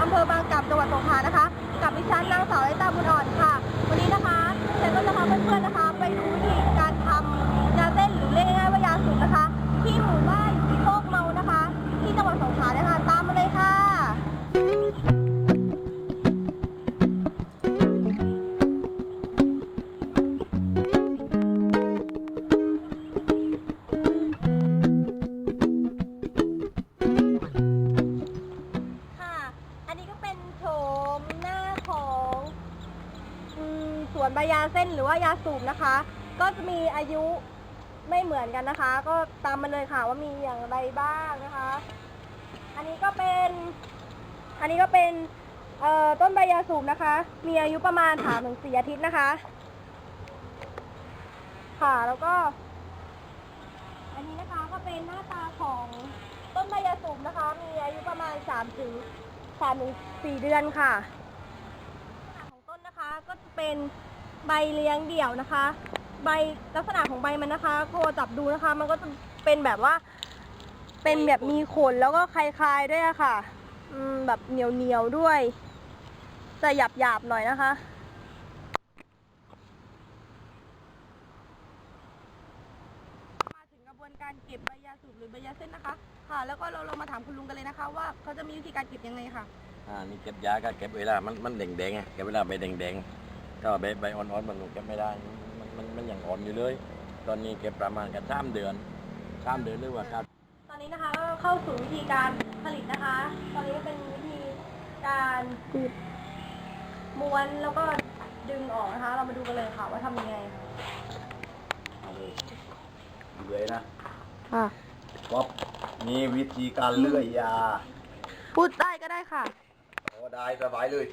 อำเภอบางกล่ำจังหวัดสงขลานะคะ กับดิฉันนางสาวไอตาบุญอ่อนค่ะ วันนี้นะคะเชนก็จะพาเพื่อนๆนะคะ ใบยาเส้นหรือว่ายาสูบนะคะ ก็จะมีอายุไม่เหมือนกันนะคะ ก็ตามมาเลยค่ะว่ามีอย่างไรบ้างนะคะ อันนี้ก็เป็น อันนี้ก็เป็นต้นใบยาสูบนะคะ มีอายุประมาณสามถึงสี่อาทิตย์นะคะ ค่ะแล้วก็ อันนี้นะคะก็เป็นหน้าตาของต้นใบยาสูบนะคะ มีอายุประมาณ3ถึง3ถึง4เดือนค่ะลักษณะของต้นนะคะก็จะเป็น ใบเลี้ยงเดี่ยวนะคะ ใบลักษณะของใบมันนะคะพอจับดูนะคะ มันก็จะเป็นแบบว่า เป็นแบบมีขนแล้วก็คลายๆด้วยอะค่ะ อืมแบบเหนียวเหนียวๆด้วย จะหยาบหยาบๆหน่อยนะคะมาถึงกระบวนการเก็บใบยาสูบหรือใบยาเส้นนะคะ ค่ะ แล้วก็เราเรามาถามคุณลุงกันเลยนะคะ ว่าเขาจะมีวิธีการเก็บยังไงค่ะ อ่านี่เก็บยาก็เก็บเวลา มันมันแดงแดงๆไงเก็บเวลาใบแดงแดงๆก็ใบใบอ่อนๆมันเก็บไม่ได้ มันมันมันยังอ่อนอยู่เลย ตอนนี้เก็บประมาณกันสามเดือนสามเดือนหรือว่าเก้าตอนนี้นะคะก็เข้าสู่วิธีการผลิตนะคะ ตอนนี้ก็เป็นวิธีการม้วนแล้วก็ดึงออกนะคะ เรามาดูกันเลยค่ะว่าทำยังไงเอาเลยเลยนะค่ะ ป๊อปนี่วิธีการเลื่อยยาพูดได้ก็ได้ค่ะ โอ้ได้สบายเลย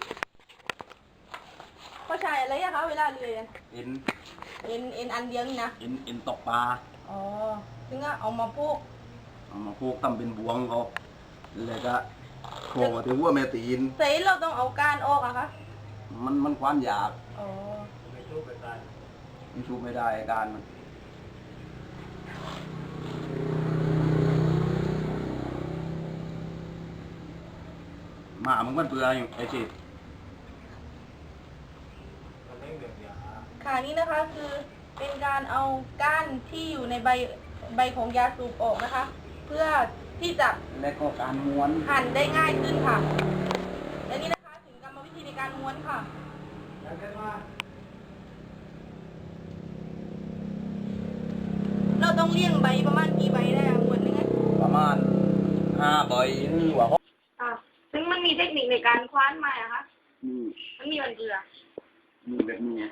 ก็ใช้อะไรอะคะเวลาเรียนอินเอ็นเอ็นอันเดียวนี่นะอินอินตกปลาอ๋อถึงก็เอามาพูกเอามาพูกทำเป็นบวงเขาแล้วก็โผล่มาถึงหัว่าแม่ตีนเสร็จเราต้องเอาการออกอะคะ มันมันควานอยากอ๋อมันชูไม่ได้อาการมันหมามันมันเปลือยไอ้จิต ค่ะนี่นะคะคือเป็นการเอาก้านที่อยู่ในใบใบของยาสูบออกนะคะ เพื่อที่จะและก็การม้วนหั่นได้ง่ายขึ้นค่ะ และนี่นะคะถึงกรรมวิธีในการม้วนค่ะเราต้องเลี่ยงใบประมาณกี่ใบได้อะม้วนนึงอะประมาณห้าใบหรือว่าหกอะซึ่งมันมีเทคนิคในการคว้านไม้อะคะนี่มันมีมันเกลือนี่แบบนี้ไง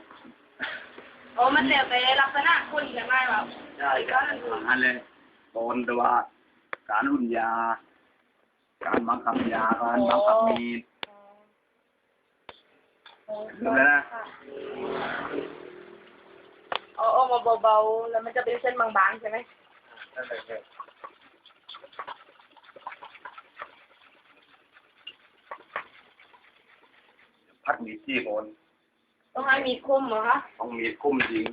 โอ้มันเสียไปลักษณะคุณใช่ไหมแบบใช่ครับอันเลยตอนต่ว่าการอุ่นยา การบังคับยาการบังคับมีดดูแล้วนะเอาเอามาเบาๆ แล้วมันจะเป็นเส้นบางๆใช่ไหมพักมีดที่โอน ต้องให้มีดคมเหรอคะ ต้องมีดคุ้มจริง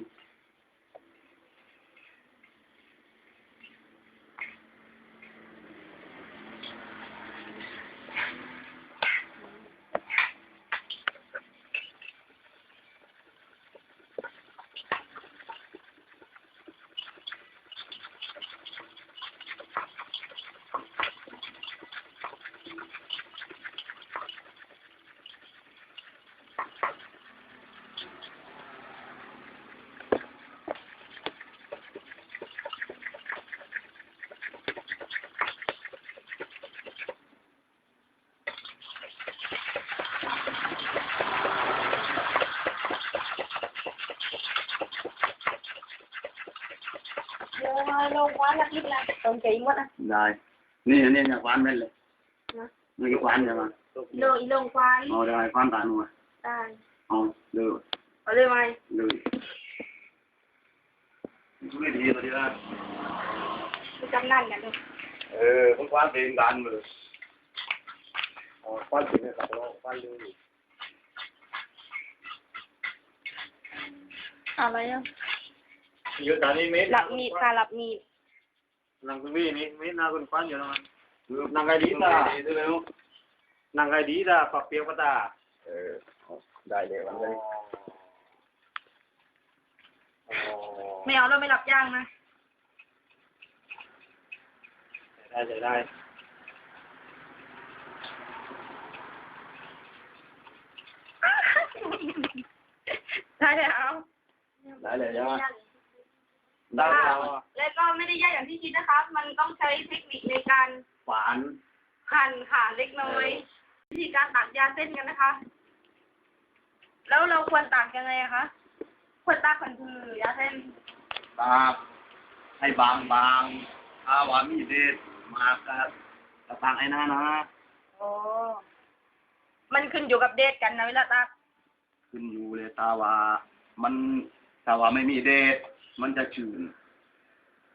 เดี๋ยวมาลงว้านละคิดละตรงใจหมดนะได้นี่อันนี่เนี่ยควานแม่นเลยนะนี่ควานใช่ไหมลง อีลงควานเอาได้ควานตาหนัวได้เอาเลยเอาเลยไหมเลยไม่ดีเลยนะไปจำนั่นกันเลยเออผมควานเป็นการเลยอ๋อควานเป็นเนี่ยครับเราควานเลยอะไรอะเยอะตอนนี้เม็ดหลับมีดค่ะหลับมีดหลังคุณพี่นี่เม็ดนาคุณควันอยู่นะมันคือนั่งไงดีตาใช่ไหมลูกนั่งไงดีตาปักเปียกปะตาเออเอาได้เลยวันนี้ไม่เอาเราไม่รับย่างนะได้ได้ได้ได้แล้วได้เลยใช่ไหม ได้แล้วและก็ไม่ได้ยากอย่างที่คิดนะคะมันต้องใช้เทคนิคในการฝานหั่นค่ะเล็กน้อยวิธีการตักยาเส้นกันนะคะ แล้วเราควรตักยังไงอะคะควรตักคนคือยาเส้นตากให้บางบางๆถ้าว่ามีเด็ดมากก็กระตังไอ้นั่นนะโอ้มันขึ้นอยู่กับเดทกันนะเวลาตักขึ้นอยู่เลยตาว่า มันถ้าว่าไม่มีเด็ด มันจะชื้น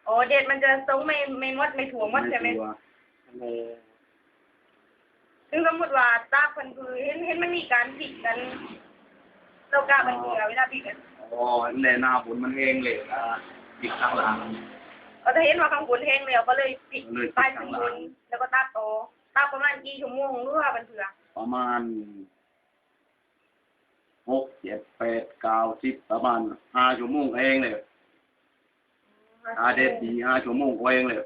โอ้เดทมันจะทรงไม่ไม่มดไม่ถั่วมดใช่ไหมตัวซึ่งสมมติว่าตักคนคือเห็นเห็นมันมีการผิดกันเรากล้ามันคือเวลาผิดกันอ๋อในหน้าฝนมันเองเลยอะอีกข้างหลังก็จะเห็นว่าข้างบนแห้งแล้วก็เลยปิดเลยปิดใต้ข้าข้างงหลับงนแล้วก็ตักโตตักประมาณกี่ชั่วโมงหรือว่าเป็นเถื่อประมาณหกเจ็ดแปดเก้าสิบประมาณห้าชั่วโมงเองเลย อาเด็ดดีห้าชั่วโมงเองเลย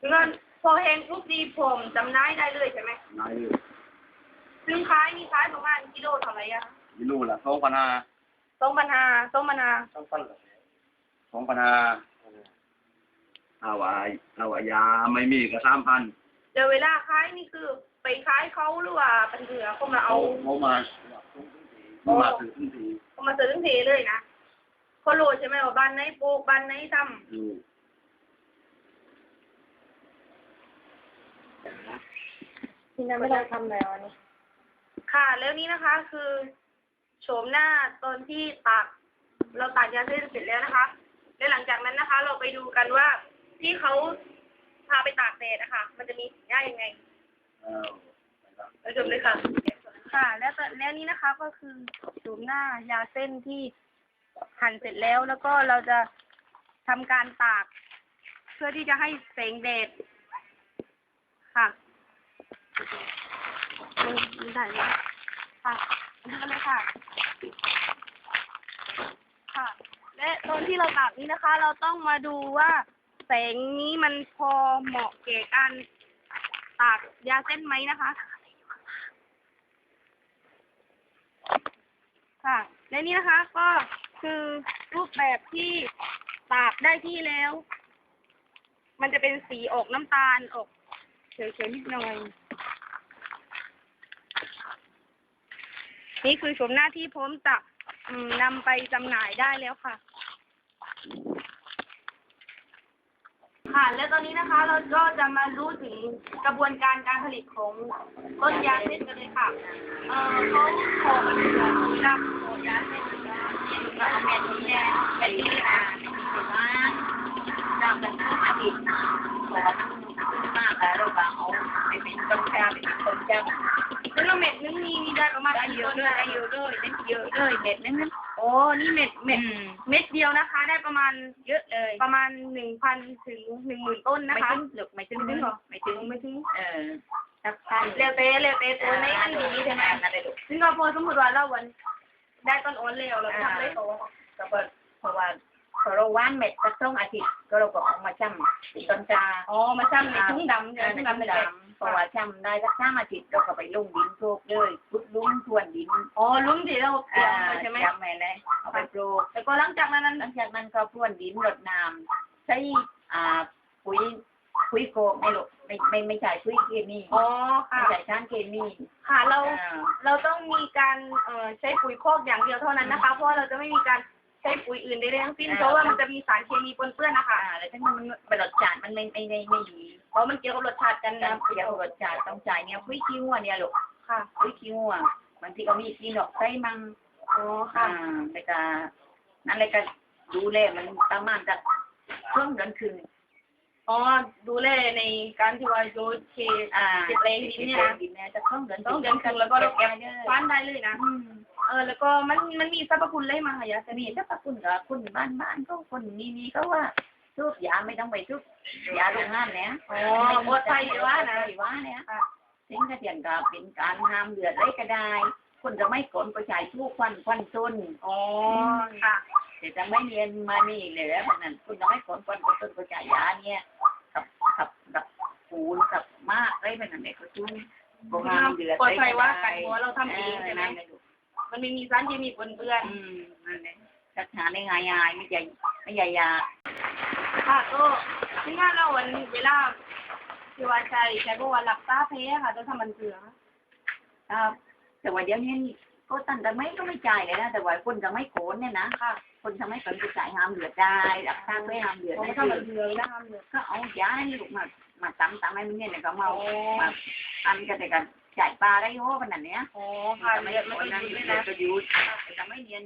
ซึ่งก็พอแห้งปุ๊บดีผมจำได้ได้เลยใช่ไหมนายเลยซึ่งขายมีขายประมาณกิโลเท่าไหร่อะกิโลละสองพันห้าสองพันห้าสองพันห้าต้องปั้นแบบนี้สองพันห้าถ้าว่าถ้าว่ายาไม่มีก็สามพันเดี๋ยวเวลาขายนี่คือไปขายเขาหรือว่าเป็นเถื่อเขามาเอาเขามาเขามาถือทันทีเขามาซื้อทั้งทีเลยนะ เขารู้ใช่ไหมว่าบ้านไหนปลูกบ้านไหนทดูำที่นั่นไม่ได้ทำแล้วนี่ค่ะ แล้วนี้นะคะคือโฉมหน้าตอนที่ตากเราตากยาเส้นเสร็จแล้วนะคะ และหลังจากนั้นนะคะ เราไปดูกันว่าที่เขาพาไปตากแดดนะคะมันจะมีสีหน้ายังไงเออไปชมเลยค่ะ ค่ะ แล้วตอนแล้วนี้นะคะก็คือสูมหน้ายาเส้นที่ หั่นเสร็จแล้วแล้วก็เราจะทำการตาก เพื่อที่จะให้แสงแดดค่ะไม่ไม่ได้เลยค่ะนี่ก็เลยค่ะ ค่ะ และตอนที่เราตากนี้นะคะ เราต้องมาดูว่าแสงนี้มันพอเหมาะแก่การตากยาเส้นไหมนะคะ ค่ะ และนี่นะคะก็ คือรูปแบบที่ตากได้ที่แล้ว มันจะเป็นสีออกน้ำตาลออกเขียๆนิดหน่อย นี่คือชมหน้าที่ผมจะนำไปจำหน่ายได้แล้วค่ะ ค่ะ และตอนนี้นะคะเราก็จะมารู้ถึงกระบวนการการผลิตของต้นยาเส้นกันเลยค่ะ เออเขาโขอมาจากนำตัวเราเอาไปเป็นต้นชาเส้นจ้า แล้วเม็ดนึงมีมีได้ประมาณเยอะเลยได้เยอะเลยได้เยอะเลยเม็ดนึงโอ้นี่เม็ดเม็ดเม็ดเดียวนะคะ ได้ประมาณเยอะเลย ประมาณหนึ่งพันถึงหนึ่งหมื่นต้นนะคะ ไม่ถึงหรอกไม่ถึงไม่ถึงเหรอไม่ถึงไม่ถึงเออสักพันเร็วเต้เร็วเต้ตัวในอันนี้ใช่ไหมนั่นเลยลูกซึ่งก็พอสมมติว่าเราวัน ได้ต้นอ้นเร็วเราทำได้โตก็เพราะเพราะว่าพอเราว่านเม็ดสักสองอาทิตย์ก็เราก็เอามาจ้ำเป็นต้นจาอ๋อมาจำในถุงดำเอเนี่ยอถุในงดำดำเลยดำเพราะว่าจ้ำได้สักสามอาทิตย์เราก็ไปลงดินโคกเลยพุดลุ้มทวนดินอ๋อลุ้มที่เราเตรียมอ่าไว้ใช่ไหมจำแม่เลยเอาไปปลูกแล้วก็หลังจากนั้นนั้นหลังจากนั้นก็พรวนดินรดน้ำใช้อ่าปุ๋ย ปุ๋ยโกกไม่ลูกไม่ไม่ไม่ใช่ปุ๋ยเคมีอ๋อไม่ค่ะใช่สารเคมีค่ะเราอ่า เราต้องมีการเอ่อใช้ปุ๋ยคอกอย่างเดียวเท่านั้นนะคะ เพราะว่าเราจะไม่มีการใช้ปุ๋ยอื่นใดๆทั้งสิ้นเพราะว่ามันจะมีสารเคมีปนเปื้อนนะคะอ่าแล้วถ้ามันมันรสชาติมันไม่ไม่ไม่ไม่ดีเพราะมันเกี่ยวกับรสชาติกันนะนะเดี๋ยวรสชาติต้องจ่ายเนี่ยคุยคิ้วอะเนี่ยลูกค่ะคุยคิ้วอะบางทีก็มีกินดอกไส้มัง อ๋ออ่าค่ะแล้วก็นั่นเลยก็ดูแลมันประมาณจะช่วงเดือน ครึ่งอ๋อดูแลในการที่ว่าโยนเคอ่าเก็บแรงดินเนี่ยนะดินเนี่ยจะช่วงเดือนต้องเดือนครึ่งแล้วก็เราเก็บเยคว้านได้เลยนะอืมเออแล้วก็มันมันมีสรรพคุณอะไรมาคะยาเสจะนีมีถ้าปะคุณกับคุณบ้านบ้านก็คนนี้นี่ก็ว่าทุบยาไม่ต้องไปทุบยาโรงงานเนี่ยอ๋ออดไปว่านะว่าเนี่ยสิ่งกระเทียนกับเป็นการห้ามเลือดได้ก็ได้คคนจะไม่กลนก็ใช้ทุกควันควันต้นอ๋อค่ะแต่จะไม่เรียนมานี่เลยแล้วนั้นคุณจะไม่กลนควันควันต้นก็ใช้ยาเนี่ยกับกับกับ ปูนกับมากอะไรแบบนั้นเนี่ยก็จุ้งโรงงานเดือดปลอดภัยว่ากันเพราะว่าเราทำเองใช่ไหมนั่นแหละลูกมันไม่มีสารเคมีปนเปื้อนอืมนั่นแหละจัดหาได้ง่ายๆไม่ใหญ่ไม่ใหญ่ยาค่ะก็ที่งานเราวันเวลาที่ว่าใช้ใช้พวกว่าหลับตาเพค่ะจะทำมันเสือครับแต่ว่าเดี๋ยวนี้ก็ตั้งแต่ไม่ก็ไม่จ่ายเลยนะ แต่ว่าคนจะไม่โขนเนี่ยนะค่ะ คนจะไม่สนจะจ่ายห้ามเหลือได้หลักทางไม่ห้ามเหลือผมได้ทำมันเสือนะคะเสือก็เอายาให้ลูกมา มาตำตำให้มันเนี่ยเนี่ยก็เมามาอันกันแต่กันจ่ายปลาได้โอ้ขนาดเนี้ยอ๋อค่ะไม่เลือดไม่ไม่ต้ต้อองงยืยืดดเลด้วยยนะนะก็ยืดจะไม่เรียน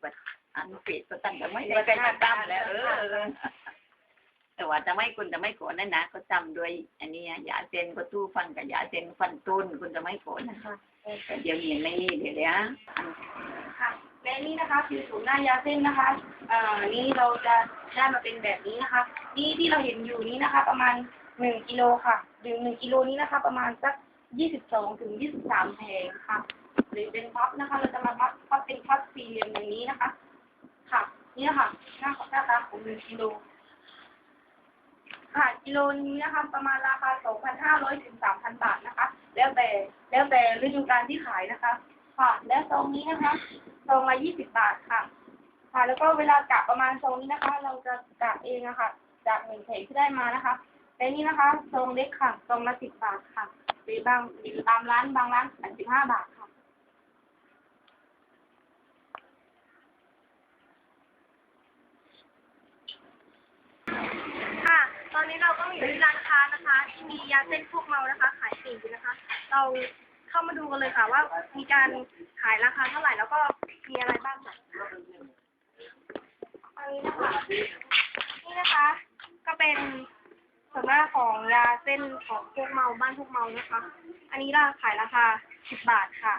แบบอันเศษก็ตั้งแต่ไม่ได้ไปตำแล้วเออแต่ว่าจะไม่คุณจะไม่โกนนั่นนะก็จำด้วย อันนี้ยาเซนก็ตู้ฟันกับยาเซนฟันต้นคุณจะไม่โกนนะคะแต่เดี๋ยวนี้ไม่เดี๋ยวเนี้ยค่ะ และนี่นะคะคือสูตรหน้ายาเส้นนะคะเอ่อนี่เราจะได้มาเป็นแบบนี้นะคะ นี่ที่เราเห็นอยู่นี้นะคะ ประมาณหนึ่งกิโลค่ะหรือหนึ่งกิโลนี้นะคะ ประมาณสักยี่สิบสองถึงยี่สิบสามแผงค่ะ หรือเป็นพับนะคะ เราจะมาพับพับเป็นพับสี่เหลี่ยมอย่างนี้นะคะ ค่ะ นี่ค่ะหน้าของหน้าตาของหนึ่งกิโลค่ะกิโลนี้นะคะ ประมาณราคา2,500ถึง3,000บาทนะคะ แล้วแต่แล้วแต่ฤดูกาลที่ขายนะคะ ค่ะ และซองนี้นะคะซองละ20บบาทค่ะ ค่ะ แล้วก็เวลากะประมาณซองนี้นะคะ เราจะกะเองอะค่ะ จากหนึ่งแผงที่ได้มานะคะและนี่นะคะซองเล็กค่ะซองละ10บบาทค่ะหรือบางหรือตามร้านบางร้าน85บห้าทค่ะค่ะตอนนี้เราก็อยู่ที่ร้านค้านะคะ ที่มียาเส้นพวกเมานะคะ ขายปลีกอยู่นะคะ เรา เข้ามาดูกันเลยค่ะ ว่ามีการขายราคาเท่าไหร่แล้วก็มีอะไรบ้างค่ะอันนี้นะคะนี่นะคะ ก็เป็นส่วนหน้ากของยาเส้นของพวกเมาบ้านพวกเมานะคะ อันนี้ราขายราคา 10 บาทค่ะ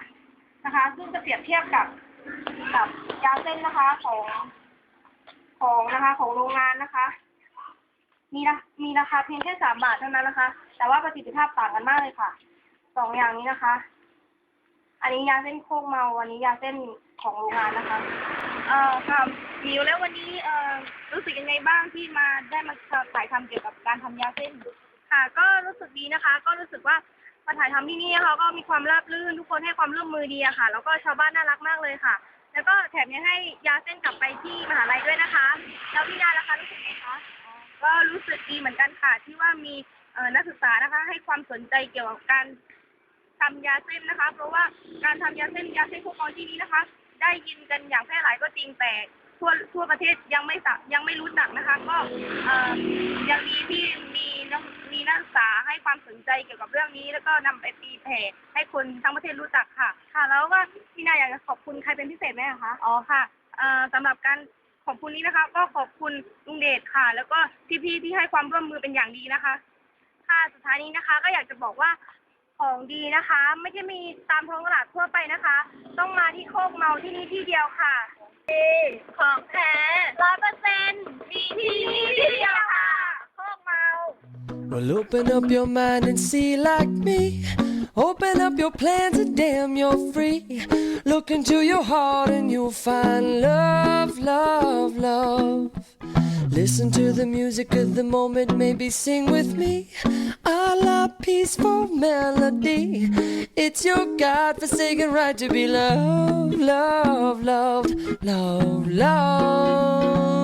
นะคะ ซึ่งจะเปรียบเทียบกับกับยาเส้นนะคะของของนะคะของโรงงานนะคะ มีรามีราคาเพียงแค่สามบาทเท่านั้นนะคะ แต่ว่าประสิทธิภาพต่างกันมากเลยค่ะ สองอย่างนี้นะคะ อันนี้ยาเส้นโคกเมา อันนี้ยาเส้นของโรงงานนะคะ เอ่อค่ะมิวแล้ววันนี้เอ่อรู้สึกยังไงบ้างที่มาได้มาถ่ายทำเกี่ยวกับการทำยาเส้น ค่ะ ก็รู้สึกดีนะคะ ก็รู้สึกว่ามาถ่ายทำที่นี่นะคะก็มีความราบรื่นทุกคนให้ความร่วมมือดีอะค่ะ แล้วก็ชาวบ้านน่ารักมากเลยค่ะ แล้วก็แถมยังให้ยาเส้นกลับไปที่มหาลัยด้วยนะคะ แล้วพี่นาล่ะคะรู้สึกไงคะก็รู้สึกดีเหมือนกันค่ะที่ว่ามีนักศึกษานะคะ ให้ความสนใจเกี่ยวกับการ ทำยาเส้นนะคะ เพราะว่าการทำยาเส้นยาเส้นพวกมอที่นี้นะคะ ได้ยินกันอย่างแพร่หลายก็จริงแต่ทั่วทั่วประเทศยังไม่สักยังไม่รู้จักนะคะ ก็ยังดีที่มีมีนักศึกษาให้ความสนใจเกี่ยวกับเรื่องนี้ แล้วก็นำไปตีแผ่ให้คนทั้งประเทศรู้จักค่ะ ค่ะ แล้วก็พี่นาอยากจะขอบคุณใครเป็นพิเศษไหมคะอ๋อค่ะเอ่อสำหรับการขอบคุณนี้นะคะ ก็ขอบคุณลุงเดชค่ะ แล้วก็พี่ๆที่ให้ความร่วมมือเป็นอย่างดีนะคะ ค่ะสุดท้ายนี้นะคะ ก็อยากจะบอกว่า ของดีนะคะ ไม่ใช่มีตามท้องตลาดทั่วไปนะคะ ต้องมาที่โคกเมาที่นี่ที่เดียวค่ะของแท้ร้อยเปอร์เซ็นต์มีที่นี่ที่เดียวค่ะ โคกเมา Well, open up your mind and see like me. Open up your plans and damn, you're free. Look into your heart and you'll find love, love, love. Listen to the music of the moment, maybe sing with me. A la peaceful melody. It's your God forsaken right to be loved, loved, loved, loved, loved.